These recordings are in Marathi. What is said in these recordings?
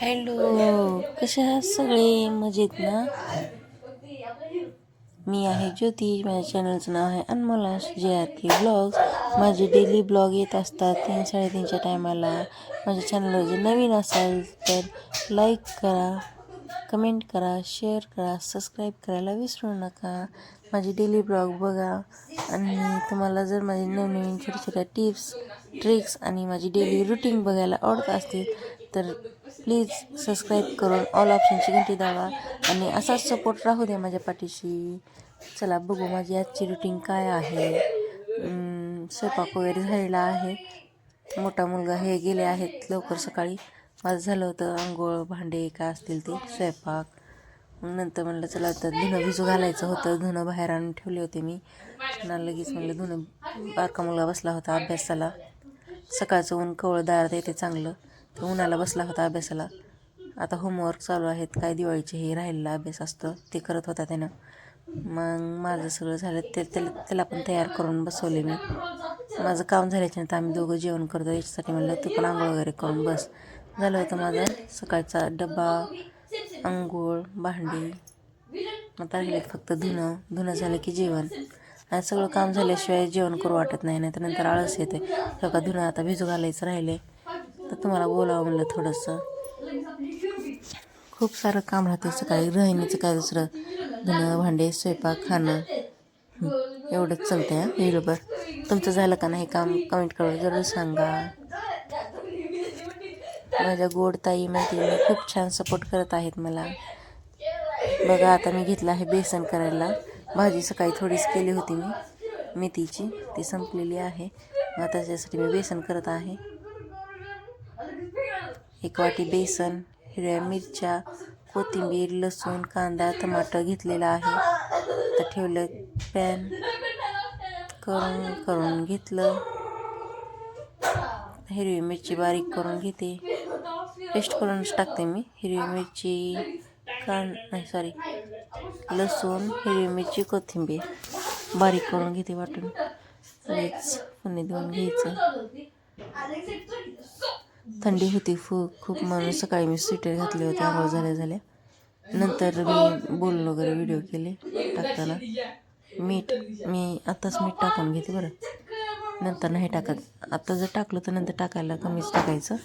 हॅलो कसे आहात सगळे? मजेत ना? मी आहे ज्योती माझ्या चॅनलचं नाव आहे Anmola J R K blogs माझे डेली ब्लॉग येत असतात तीन साडेतीनच्या टायमाला माझ्या चॅनलवर जर नवीन असाल तर लाईक करा कमेंट करा शेअर करा सबस्क्राईब करायला विसरू नका. माझे डेली ब्लॉग बघा. आणि तुम्हाला जर माझे नवनवीन छोट्या छोट्या टिप्स ट्रिक्स आणि माझी डेली रुटीन बघायला आवडत असतील तर प्लीज सबस्क्राईब करून ऑल ऑप्शनची घंटी दावा आणि असाच सपोर्ट राहू द्या माझ्या पाठीशी. चला बघू माझी आजची रुटीन काय आहे. स्वयंपाक वगैरे झालेला आहे. मोठा मुलगा हे गेले आहेत लवकर सकाळी. माझं झालं होतं आंघोळ भांडे काय असतील ते स्वयंपाक. मग नंतर म्हणलं चला तर धुणं भिजू घालायचं होतं. धुणं बाहेर आणून ठेवले होते मी. ना लगेच म्हणलं धुणं बारका मुलगा बसला होता अभ्यासाला. सकाळचं ऊन कवळदार दारात येते चांगलं. तर उन्हाला बसला होता अभ्यासाला. आता होमवर्क चालू आहेत. काय दिवाळीचे हे राहिलेला अभ्यास असतं ते करत होता त्यानं. मग माझं सगळं झालं. ते त्याला त्याला पण तयार करून बसवले मी. माझं काम झाल्याच्यानंतर आम्ही दोघं जेवण करतो. याच्यासाठी म्हणलं तू पण आंघोळ वगैरे करून बस. झालं होतं माझं. सकाळचा डबा आंघोळ भांडी. आता राहिलेत फक्त धुणं. धुणं झालं की जेवण. आणि सगळं काम झाल्याशिवाय जेवण करू वाटत नाही नाही तर नंतर आळस येते सगळं धुणं आता भिजू घालायचं राहिले. तर तुम्हाला बोलावं म्हणलं थोडंसं. खूप सारं काम राहते सकाळी गृहिणीचं काय दुसरं? धुणं भांडे स्वयंपाक खाणं. एवढंच चालतंय आहे बरोबर. तुमचं झालं का नाही काम? कमेंट करून जरूर सांगा. माझ्या गोड ताई मैत्रिणी खूप छान सपोर्ट करत आहेत मला. बघा आता मी घेतलं आहे बेसन करायला. भाजी सकाळी थोडीच केली होती मी. मेथीची. ती संपलेली आहे. मग आता त्याच्यासाठी मी बेसन करत आहे. एक वाटी बेसन हिरव्या मिरच्या कोथिंबीर लसूण कांदा टमाटर घेतलेला आहे. तर ठेवलं पॅन. करून करून घेतलं. हिरवी मिरची बारीक करून घेते. पेस्ट करूनच टाकते मी. हिरवी मिरची कां नाही सॉरी लसूण हिरवी मिरची कोथिंबीर. बारीक करून घेते वाटून. लगेच पुणे देऊन घ्यायचं. थंडी होती फू खूप म्हणून सकाळी मी स्वेटर घातले होते. आंघोळ झाल्या झाल्या. नंतर मी बोललो वगैरे व्हिडिओ केले टाकताना. मीठ मी आत्ताच मीठ टाकून घेते बरं. नंतर नाही टाकत. आत्ता जर टाकलं तर नंतर टाकायला कमीच टाकायचं.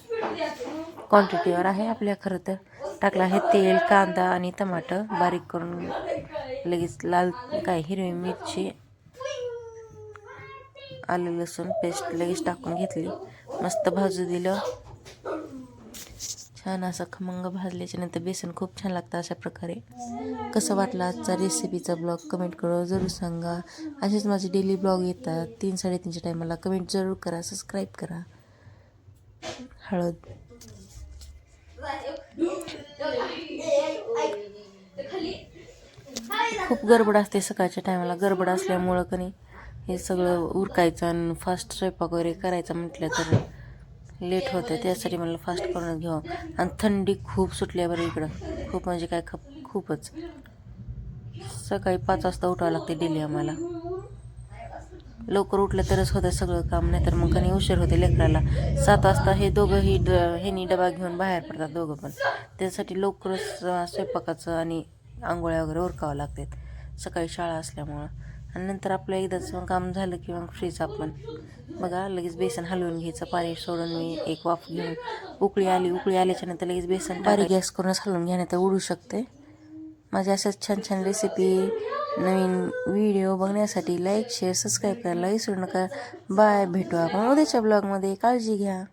क्वांटिटीवर आहे आपल्या खरं तर. टाकलं आहे तेल कांदा आणि टमाटर बारीक करून लगेच लाल काय हिरवी मिरची आलं लसूण पेस्ट लगेच टाकून घेतली. मस्त भाजू दिलं. छान असं खमंग भाजल्याच्या नंतर बेसन खूप छान लागतं अशा प्रकारे. कसं वाटलं आजचा रेसिपीचा ब्लॉग कमेंट करू जरूर सांगा. असेच माझे डेली ब्लॉग येतात. तीन साडेतीनच्या टायमाला कमेंट जरूर करा. सबस्क्राईब करा. हळद. खूप गडबड असते सकाळच्या टायमाला गडबड असल्यामुळं कणी हे सगळं उरकायचं आणि फास्ट स्वयंपाक वगैरे करायचं म्हटलं तर लेट होतं. त्यासाठी मला फास्ट करून घ्यावं आणि थंडी खूप सुटली आहे बरं इकडं. खूप म्हणजे काय खप खूपच. सकाळी पाच वाजता उठावं लागते डेली आम्हाला. लवकर उठलं तरच होतं सगळं काम नाही तर मग कधी उशीर होते लेकराला. सात वाजता हे दोघंही ड ह्यानी डबा घेऊन बाहेर पडतात दोघं पण. त्यासाठी लवकरच स्वयंपाकाचं आणि आंघोळ्या वगैरे उरकावं लागतात. सकाळी शाळा असल्यामुळं. आणि नंतर आपलं एकदाच मग काम झालं की मग फ्रीज आपण बघा लगेच बेसन हलवून घ्यायचं पाणी सोडून मी एक वाफ घेऊन उकळी आली उकळी आल्याच्यानंतर लगेच बेसन बारीक गॅस करूनच हलवून घ्या तर उडू शकते. माझ्या अशाच छान छान रेसिपी नवीन व्हिडिओ बघण्यासाठी लाईक शेअर सबस्क्राईब करायला विसरू नका. बाय भेटू आपण उद्याच्या ब्लॉगमध्ये काळजी घ्या.